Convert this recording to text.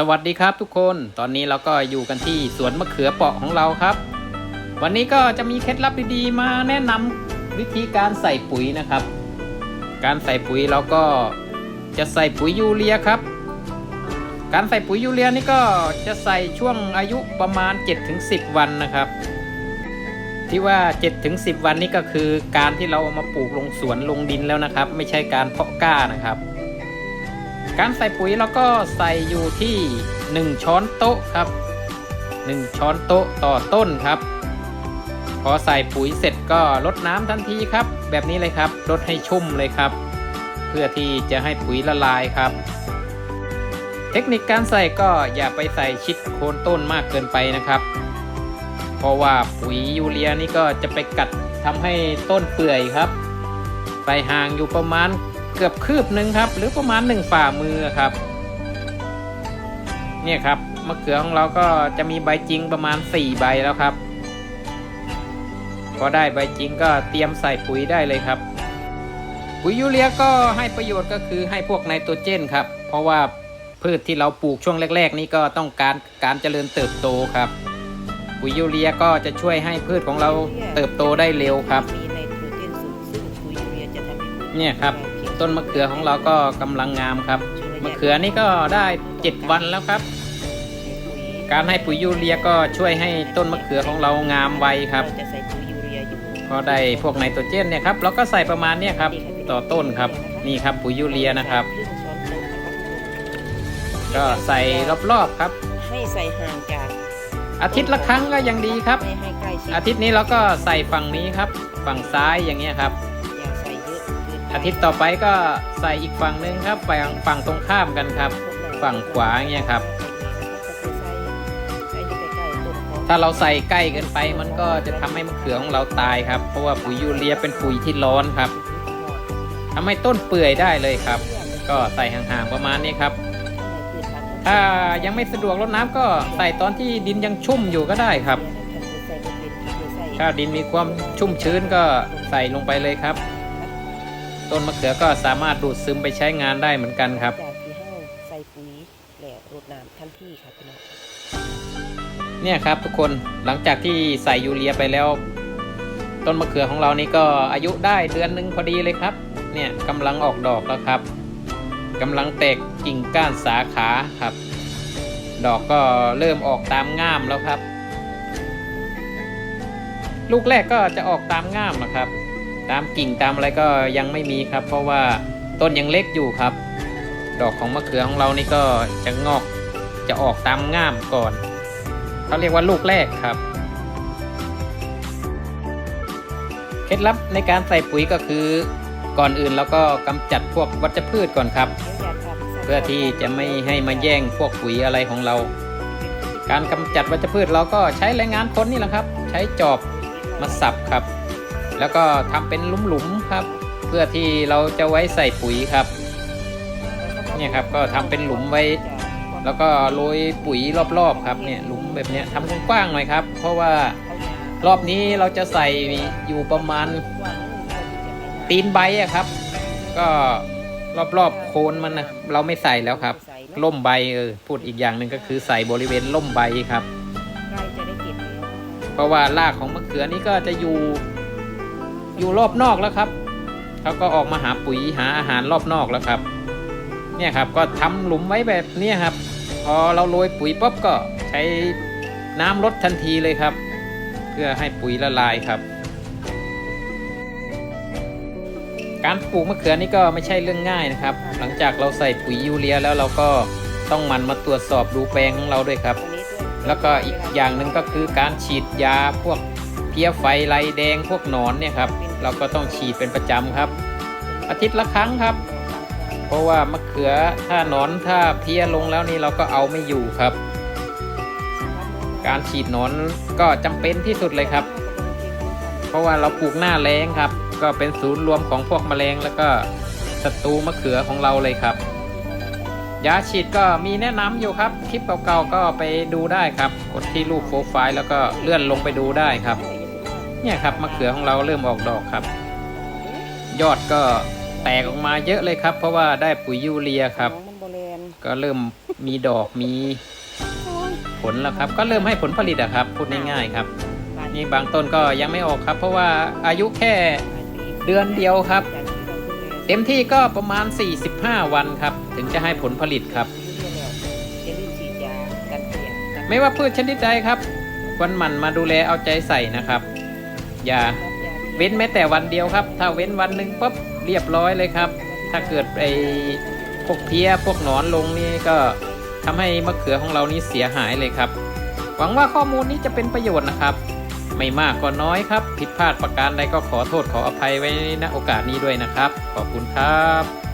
สวัสดีครับทุกคนตอนนี้เราก็อยู่กันที่สวนมะเขือเปราะของเราครับ วันนี้ก็จะมีเคล็ดลับดีๆมาแนะนำวิธีการใส่ปุ๋ยนะครับ การใส่ปุ๋ยเราก็จะใส่ปุ๋ยยูเรียครับ การใส่ปุ๋ยยูเรียนี่ก็จะใส่ช่วงอายุประมาณ 7-10 วันนะครับ ที่ว่า 7-10 วันนี้ก็คือการที่เราเอามาปลูกลงสวนลงดินแล้วนะครับ ไม่ใช่การเพาะกล้านะครับ การใส่ปุ๋ยเราก็ใส่อยู่ที่ 1 ช้อนโต๊ะครับ 1 ช้อนโต๊ะต่อต้นครับ พอใส่ปุ๋ยเสร็จก็ลดน้ำทันทีครับ แบบนี้เลยครับลดให้ชุ่มเลยครับ เพื่อที่จะให้ปุ๋ยละลายครับ เทคนิคการใส่ก็อย่าไปใส่ชิดโคนต้นมากเกินไปนะครับ เพราะว่าปุ๋ยยูเรียนี่ก็จะไปกัดทำให้ต้นเปื่อยครับ ใส่ห่างอยู่ประมาณ เกือบคืบหนึ่งครับ หรือประมาณหนึ่งฝ่ามือครับ เนี่ยครับมะเขือของเราก็จะมีใบจริงประมาณ 4 ใบแล้วครับ พอได้ใบจริงก็เตรียมใส่ปุ๋ยได้เลยครับ ปุ๋ยยูเรียก็ให้ประโยชน์ก็คือให้พวกไนโตรเจนครับ เพราะว่าพืชที่เราปลูกช่วงแรก ๆ นี้ก็ต้องการการเจริญเติบโตครับ ปุ๋ยยูเรียก็จะช่วยให้พืชของเราเติบโตได้เร็วครับมีไนโตรเจนสูงซึ่งปุ๋ยยูเรียจะทำให้พืชเนี่ยครับ ต้นมะเขือของเราก็กำลังงามครับ มะเขือนี่ก็ได้ 7 วันแล้วครับ การให้ปุ๋ยยูเรียก็ช่วยให้ต้นมะเขือของเรางามไวครับเราจะใส่ปุ๋ยยูเรียอยู่พอได้พวกไนโตรเจนเนี่ยครับเราก็ใส่ประมาณเนี่ยครับต่อต้นครับนี่ครับปุ๋ยยูเรียนะครับครึ่งช้อนโต๊ะนะครับก็ใส่รอบๆครับ ให้ใส่ห่างจากอาทิตย์ละครั้งก็ยังดีครับไม่ให้ใกล้ชิดอาทิตย์นี้เราก็ใส่ฝั่งนี้ครับ ฝั่งซ้ายอย่างเงี้ยครับอย่าใส่เย อาทิตย์ต่อไปก็ใส่อีกฝั่งหนึงครับฝั่งฝั่งตรงข้ามกันครับ ฝั่งขวาเงี้ยครับ ถ้าเราใส่ใกล้เกินไปมันก็จะทำให้มะเขือของเราตายครับ เพราะว่าปุ๋ยยูเรียเป็นปุ๋ยที่ร้อนครับทำให้ต้นเปื่อยได้เลยครับ ก็ใส่ห่างๆประมาณนี้ครับถ้ายังไม่สะดวกรดน้ำก็ใส่ตอนที่ดินยังชุ่มอยู่ก็ได้ครับ ถ้าดินมีความชุ่มชื้นก็ใส่ลงไปเลยครับ ต้นมะเขือก็สามารถดูดซึมไปใช้งานได้เหมือนกันครับ จากที่ห้าใส่ปุ๋ยแล้วรดน้ำทันทีครับพี่น้องเนี่ยครับทุกคนหลังจากที่ใส่ยูเรียไปแล้ว ต้นมะเขือของเรานี่ก็อายุได้เดือนหนึ่งพอดีเลยครับ เนี่ยกำลังออกดอกแล้วครับกำลังแตกกิ่งก้านสาขาครับ ดอกก็เริ่มออกตามง่ามแล้วครับ ลูกแรกก็จะออกตามง่ามนะครับ ตามกิ่งตามอะไรก็ยังไม่มีครับ เพราะว่าต้นยังเล็กอยู่ครับ ดอกของมะเขือของเรานี่ก็จะงอกจะออกตามง่ามก่อนเขาเรียกว่าลูกแรกครับเคล็ดลับในการใส่ปุ๋ยก็คือก่อนอื่นเราก็กำจัดพวกวัชพืชก่อนครับ เพื่อที่จะไม่ให้มาแย่งพวกปุ๋ยอะไรของเรา การกำจัดวัชพืชเราก็ใช้แรงงานคนนี่แหละครับ ใช้จอบมาสับครับ แล้วก็ทำเป็นหลุมๆครับ เพื่อที่เราจะไว้ใส่ปุ๋ยครับเนี่ยครับก็ทำเป็นหลุมไว้ แล้วก็โรยปุ๋ยรอบๆครับเนี่ยหลุมแบบเนี้ยทำกว้างๆหน่อยครับ เพราะว่ารอบนี้เราจะใส่อยู่ประมาณตีนใบอะครับ ก็รอบๆโคนมันนะเราไม่ใส่แล้วครับล่มใบเออพูดอีกอย่างหนึ่งก็คือใส่บริเวณล่มใบครับเพราะว่ารากของมะเขือนี่ก็จะอยู่ อยู่รอบนอกแล้วครับเขาก็ออกมาหาปุ๋ยหาอาหารรอบนอกแล้วครับ เนี่ยครับก็ทำหลุมไว้แบบนี้ครับ พอเราโรยปุ๋ยปุ๊บก็ใช้น้ำลดทันทีเลยครับ เพื่อให้ปุ๋ยละลายครับ การปลูกมะเขือนี่ก็ไม่ใช่เรื่องง่ายนะครับ หลังจากเราใส่ปุ๋ยยูเรียแล้วเราก็ต้องมันมาตรวจสอบดูแปลงของเราด้วยครับ แล้วก็อีกอย่างหนึ่งก็คือการฉีดยาพวกเพี้ยไฟลายแดงพวกหนอนเนี่ยครับ เราก็ต้องฉีดเป็นประจำครับ อาทิตย์ละครั้งครับ เพราะว่ามะเขือถ้าหนอนถ้าเพี้ยลงแล้วนี่เราก็เอาไม่อยู่ครับ การฉีดหนอนก็จำเป็นที่สุดเลยครับ เพราะว่าเราปลูกหน้าแรงครับ ก็เป็นศูนย์รวมของพวกแมลงแล้วก็ศัตรูมะเขือของเราเลยครับยาฉีดก็มีแนะนำอยู่ครับ คลิปเก่าๆก็ไปดูได้ครับ กดที่รูปโปรไฟล์แล้วก็เลื่อนลงไปดูได้ครับ เนี่ยครับมะเขือของเราเริ่มออกดอกครับ ยอดก็แตกออกมาเยอะเลยครับ เพราะว่าได้ปุ๋ยยูเรียครับ ก็เริ่มมีดอกมีผลแล้วครับ ก็เริ่มให้ผลผลิตอะครับ พูดง่ายๆครับ นี่บางต้นก็ยังไม่ออกครับ เพราะว่าอายุแค่เดือนเดียวครับ เต็มที่ก็ประมาณ 45 วันครับ ถึงจะให้ผลผลิตครับ ไม่ว่าพืชชนิดใดครับควรหมั่นมาดูแลเอาใจใส่นะครับ อย่าเว้นแม้แต่วันเดียวครับ ถ้าเว้นวันหนึ่งปุ๊บเรียบร้อยเลยครับ ถ้าเกิดไอ้พวกเพี้ยพวกหนอนลงนี่ก็ทำให้มะเขือของเรานี้เสียหายเลยครับ หวังว่าข้อมูลนี้จะเป็นประโยชน์นะครับ ไม่มากก็น้อยครับ ผิดพลาดประการใดก็ขอโทษขออภัยไว้ณโอกาสนี้ด้วยนะครับ ขอบคุณครับ